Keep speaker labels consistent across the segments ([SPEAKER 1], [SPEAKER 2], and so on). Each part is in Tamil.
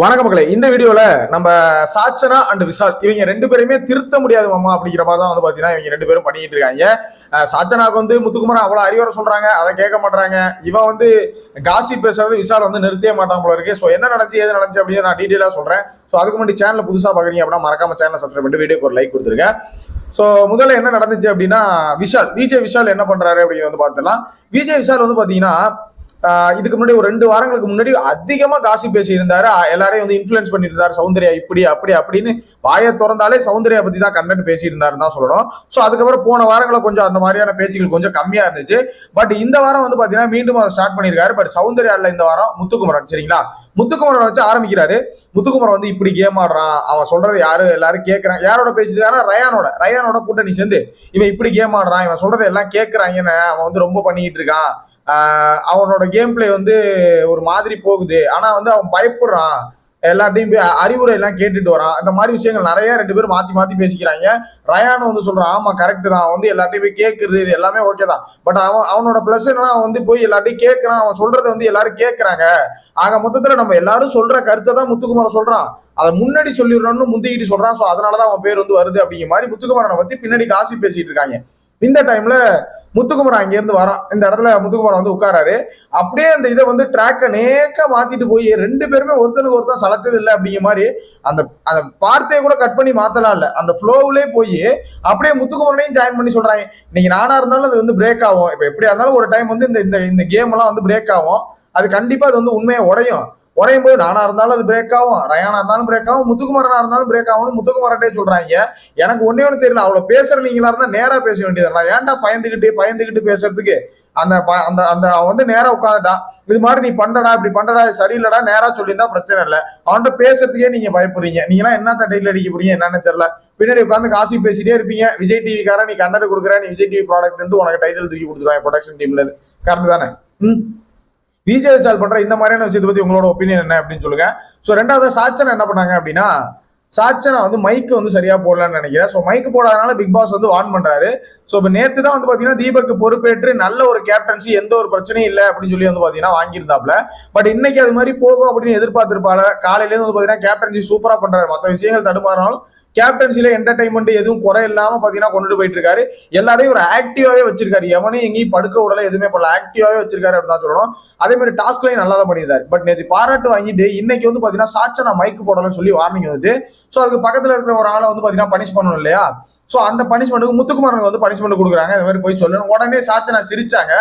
[SPEAKER 1] வணக்க மக்களே. இந்த வீடியோல நம்ம சாச்சனா அண்ட் விஷால் இவங்க ரெண்டு பேருமே திருத்த முடியாது மாமா அப்படிங்கிற மாதிரி தான் வந்து பாத்தீங்கன்னா இவங்க ரெண்டு பேரும் பண்ணிட்டு இருக்காங்க. சாச்சனாவுக்கு சாச்சனாக்கு வந்து முத்துக்குமரன் அவ்வளவு அறிவுரை சொல்றாங்க அதை கேட்க மாட்டாங்க இவன் வந்து காசி பேசுறது விஷால் வந்து நிறுத்தவே மாட்டான் போல இருக்கு. ஸோ என்ன நடந்துச்சு ஏது நடந்துச்சு அப்படின்னு நான் டீட்டெயிலாக சொல்றேன். ஸோ அதுக்கு முன்னாடி சேனல் புதுசா பாக்குறீங்க அப்படின்னா மறக்காம சேனல் சப்ஸ்கிரைப் பண்ணிட்டு வீடியோக்கு ஒரு லைக் கொடுத்துருங்க. ஸோ முதல்ல என்ன நடந்துச்சு அப்படின்னா விஷால் விஜய் விஷால் என்ன பண்றாரு அப்படின்னு வந்து பார்த்துலாம் விஜய் விஷால் வந்து பாத்தீங்கன்னா இதுக்கு முன்னாடி ஒரு ரெண்டு வாரங்களுக்கு முன்னாடி அதிகமா காசி பேசியிருந்தாரு. எல்லாரையும் வந்து இன்ஃபுளுன்ஸ் பண்ணியிருந்தாரு சௌந்தர்யா இப்படி அப்படி அப்படின்னு வாயை திறந்தாலே சௌந்தர்யா பத்தி தான் கண்டென்ட் பேசியிருந்தாருன்னு தான் சொல்லணும். ஸோ அதுக்கப்புறம் போன வாரங்களை கொஞ்சம் அந்த மாதிரியான பேச்சுகள் கொஞ்சம் கம்மியா இருந்துச்சு. பட் இந்த வாரம் வந்து பாத்தீங்கன்னா மீண்டும் அதை ஸ்டார்ட் பண்ணியிருக்காரு. பட் சௌந்தர்யா இந்த வாரம் முத்துக்குமரன் சரிங்களா? முத்துக்குமரன் வச்சு ஆரம்பிக்கிறாரு. முத்துக்குமரன் வந்து இப்படி கேம் ஆடுறான். அவன் சொல்றது யாரு எல்லாரும் கேட்கறான் யாரோட பேசிட்டாரா ரயானோட ரயானோட கூட்டணி சேர்ந்து. இவன் இப்படி கேம் ஆடுறான். இவன் சொல்றது எல்லாம் கேட்கறாங்கன்னு அவன் வந்து ரொம்ப பண்ணிட்டு இருக்கான். அவனோட கேம் பிளே வந்து ஒரு மாதிரி போகுது. ஆனா வந்து அவன் பயப்படுறான். எல்லாத்தையும் போய் அறிவுரை எல்லாம் கேட்டுட்டு வரான். இந்த மாதிரி விஷயங்கள் நிறைய ரெண்டு பேரும் மாத்தி மாத்தி பேசிக்கிறாங்க. ரயான் வந்து சொல்றான் ஆமா கரெக்ட் தான். அவன் வந்து எல்லாத்தையும் போய் கேட்கறது இது எல்லாமே ஓகே தான். பட் அவன் அவனோட பிளஸ் என்னன்னா அவன் வந்து போய் எல்லாத்தையும் கேட்கறான் அவன் சொல்றதை வந்து எல்லாரும் கேட்கறாங்க ஆக மொத்தத்துல நம்ம எல்லாரும் சொல்ற கருத்தை தான் முத்துக்குமார சொல்றான். அதை முன்னாடி சொல்லிடுறோம்னு முந்திக்கிட்டு சொல்றான். ஸோ அதனாலதான் அவன் பேர் வந்து வருது. அப்படிங்கிற மாதிரி முத்துக்குமாரனை பத்தி பின்னாடி காசி பேசிட்டு இருக்காங்க. இந்த டைம்ல முத்துக்குமரன் அங்கேருந்து வரான் இந்த இடத்துல முத்துக்குமரன் வந்து உட்காராரு. அப்படியே அந்த இதை வந்து ட்ராக்கை நேக்க மாத்திட்டு போய் ரெண்டு பேருமே ஒருத்தனுக்கு ஒருத்தன் சளைச்சது இல்லை அப்படிங்கிற மாதிரி அந்த அந்த வார்த்தையை கூட கட் பண்ணி மாத்தலாம் இல்லை. அந்த ஃப்ளோவிலே போய் அப்படியே முத்துக்குமரனையும் ஜாயின் பண்ணி சொல்றாங்க. இன்னைக்கு நானா இருந்தாலும் அது வந்து பிரேக் ஆகும். இப்போ எப்படியா இருந்தாலும் ஒரு டைம் வந்து இந்த இந்த இந்த கேம் எல்லாம் வந்து பிரேக் ஆகும். அது கண்டிப்பா அது வந்து உண்மையை உடையும். உடையும் போது நானா இருந்தாலும் அது பிரேக் ஆகும். ரயானா இருந்தாலும் பிரேக் ஆகும். முத்துக்குமரனா இருந்தாலும் பிரேக் ஆகும்னு முத்துக்குமரட்டே சொல்றாங்க. எனக்கு ஒன்னே ஒன்று தெரியல. அவ்வளவு பேசுற நீங்களா இருந்தா நேரா பேச வேண்டியது நான் ஏன்டா பயந்துகிட்டு பயந்துகிட்டு பேசுறதுக்கு அந்த ப- அந்த அந்த அவன் வந்து நேரா உட்காந்துட்டான் இது மாதிரி நீ பண்றடா இப்படி பண்றடா சரியில்லடா நேரா சொல்லியிருந்தா பிரச்சனை இல்லை. அவன்கிட்ட பேசுறதுக்கே நீங்க பயப்படுறீங்க. நீங்க என்ன தட்டையில் அடிக்க போறீங்க என்னன்னு தெரியல. பின்னாடி உட்காந்து காசி பேசிட்டே இருப்பீங்க. விஜய் டிவி நீ கண்டென்ட் கொடுக்குற நீ விஜய் டிவி ப்ராடக்ட் உனக்கு டைட்டில் தூக்கி கொடுத்துருவாங்க ப்ரொடக்ஷன் டீம்ல இருந்து. கரெக்ட் தானே? ம்? விஜய் விஷால் பண்ற இந்த மாதிரியான விஷயத்தை பத்தி உங்களோட ஒப்பீனியன் என்ன அப்படின்னு சொல்லுங்க. ஸோ ரெண்டாவது சாச்சனை என்ன பண்ணாங்க அப்படின்னா சாச்சனை வந்து மைக்கு வந்து சரியா போடலான்னு நினைக்கிறேன். ஸோ மைக்கு போடாதனால பிக் பாஸ் வந்து வார்ன் பண்றாரு. ஸோ இப்போ நேற்று தான் வந்து பாத்தீங்கன்னா தீபக்கு பொறுப்பேற்று நல்ல ஒரு கேப்டன்சி எந்த ஒரு பிரச்சனையும் இல்லை அப்படின்னு சொல்லி வந்து பாத்தீங்கன்னா வாங்கியிருந்தாப்ல பட் இன்னைக்கு அது மாதிரி போகும் அப்படின்னு எதிர்பார்த்திருப்பாங்க. காலையில இருந்து வந்து பாத்தீங்கன்னா கேப்டன்சி சூப்பரா பண்றாரு. மற்ற விஷயங்கள் தடுமாறினாலும் கேப்டன்சில என்டர்டைன்மெண்ட் எதுவும் குறை இல்லாம பாத்தீங்கன்னா கொண்டுட்டு போயிட்டு இருக்காரு எல்லாரையும் ஒரு ஆக்டிவாவே வச்சிருக்காரு. எவனையும் எங்கேயும் படுக்க விடல எதுவுமே பண்ணல. ஆக்டிவாவே வச்சிருக்காரு அப்படின்னு தான் சொல்லணும். அதே மாதிரி டாஸ்க்லையும் நல்லா தான் பண்ணியிருந்தாரு. பட் நேற்று பாராட்டு வாங்கிட்டு இன்னைக்கு வந்து பாத்தீங்கன்னா சாச்சனா மைக்கு போடலன்னு சொல்லி வார்னிங் வந்துட்டு ஸோ அதுக்கு பக்கத்துல இருக்கிற ஒரு ஆளை வந்து பாத்தீங்கன்னா பனிஷ் பண்ணணும் இல்லையா? ஸோ அந்த பனிஷ்மெண்ட்டுக்கு முத்துக்குமாரனுக்கு வந்து பனிஷ்மெண்ட் கொடுக்குறாங்க. இந்த மாதிரி போய் சொல்லணும். உடனே சாச்சனா சிரிச்சாங்க.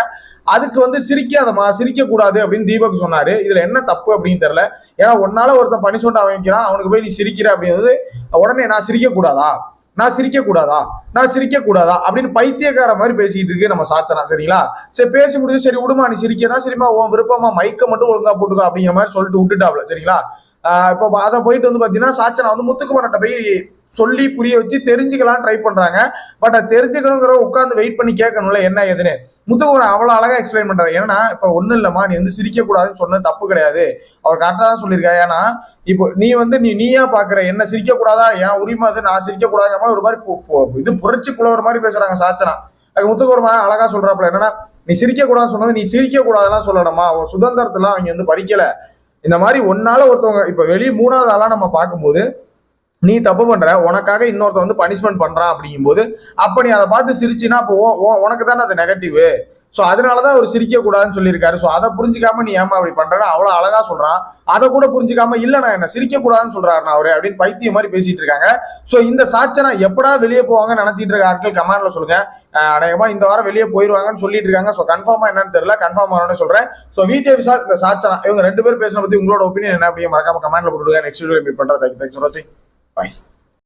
[SPEAKER 1] அதுக்கு வந்து சிரிக்காதமா சிரிக்க கூடாது அப்படின்னு தீபக் சொன்னாரு. இதுல என்ன தப்பு அப்படின்னு தெரியல. ஏன்னா உன்னால ஒருத்தன் பனிஷ்மெண்ட் வாங்கிக்கிறான் அவனுக்கு போய் நீ சிரிக்கிற அப்படின்றது உடனே நான் சிரிக்க கூடாதா நான் சிரிக்க கூடாதா நான் சிரிக்க கூடாதா அப்படின்னு பைத்தியக்கார மாதிரி பேசிட்டு இருக்கு நம்ம சாச்சனா சரிங்களா? சரி பேசி முடிஞ்சு சரி விடுமா நீ சிரிக்கிறா சரிமா உன் விருப்பமா மைக்க மட்டும் ஒழுங்கா போட்டுக்கோ அப்படிங்கிற மாதிரி சொல்லிட்டு விட்டுட்டாப்ல சரிங்களா? இப்போ அதை போயிட்டு வந்து பாத்தீங்கன்னா சாச்சனா வந்து முத்துக்குமரன்ட்ட போய் சொல்லி புரிய வச்சு தெரிஞ்சுக்கலாம் ட்ரை பண்றாங்க. பட் அது தெரிஞ்சுக்கணுங்கிற உட்காந்து வெயிட் பண்ணி கேட்கணும்ல என்ன ஏதுன்னு. முத்துக்குமரன் அவ்வளவு அழகா எக்ஸ்பிளைன் பண்றாரு. ஏன்னா இப்ப ஒன்றும் இல்லம்மா நீ வந்து சிரிக்க கூடாதுன்னு தப்பு கிடையாது. அவர் கரெக்டா தான் சொல்லியிருக்காரு. ஏன்னா இப்போ நீ வந்து நீ நீயா பாக்குற என்ன சிரிக்க கூடாதா என் உரிமை அது நான் சிரிக்க கூடாதுங்கிற மாதிரி ஒரு மாதிரி பு- இது புரட்சி புலவர் மாதிரி பேசுறாங்க சாச்சனா. அது முத்துக்குமரன் அழகா சொல்றாப்புல என்னன்னா நீ சிரிக்க கூடாதுன்னு சொன்னது நீ சிரிக்க சொல்லணுமா உன் சுதந்திரத்தெல்லாம் அவங்க வந்து படிக்கல. இந்த மாதிரி ஒன்னால ஒருத்தவங்க இப்ப வெளியே மூணாவது ஆளா நம்ம பார்க்கும்போது நீ தப்பு பண்ற உனக்காக இன்னொருத்த வந்து பனிஷ்மெண்ட் பண்றான் அப்படிங்கும்போது அப்ப நீ அதை பார்த்து சிரிச்சின்னா அப்போ உனக்கு தானே அது நெகட்டிவ் ஸோ அதனாலதான் அவர் சிரிக்க கூடாதுன்னு சொல்லியிருக்காரு. ஸோ அதை புரிஞ்சுக்காம நீ ஏமா அப்படி பண்றேன்னு அவ்வளவு அழகா சொல்றான். அதை கூட புரிஞ்சுக்காம இல்ல நான் என்ன சிரிக்க கூடாதுன்னு சொல்றாரு அவரு அப்படின்னு பைத்தியம் மாதிரி பேசிட்டு இருக்காங்க. ஸோ இந்த சாட்சனா எப்படா வெளியே போவாங்கன்னு நினைச்சிட்டு இருக்க ஆட்கள் கமாண்டில் சொல்லுங்க. அஹ் அநேகமா இந்த வாரம் வெளியே போயிருவாங்கன்னு சொல்லிட்டு இருக்காங்க. ஸோ கன்ஃபார்மா என்னன்னு தெரியல. கன்ஃபார்ம் ஆனோன்னு சொல்றேன். ஸோ விஜய் விஷால் இந்த சாட்சனா இவங்க ரெண்டு பேரும் பேசின பத்தி உங்களோட ஒப்பீனியன் என்ன அப்படியே மறக்காம கமெண்ட்ல போட்டுருங்க நெக்ஸ்ட் வீடியோ மீட் பண்றேன். தேங்க்யூ தேங்க்ஸ் ஃபார் வாட்சிங் பாய்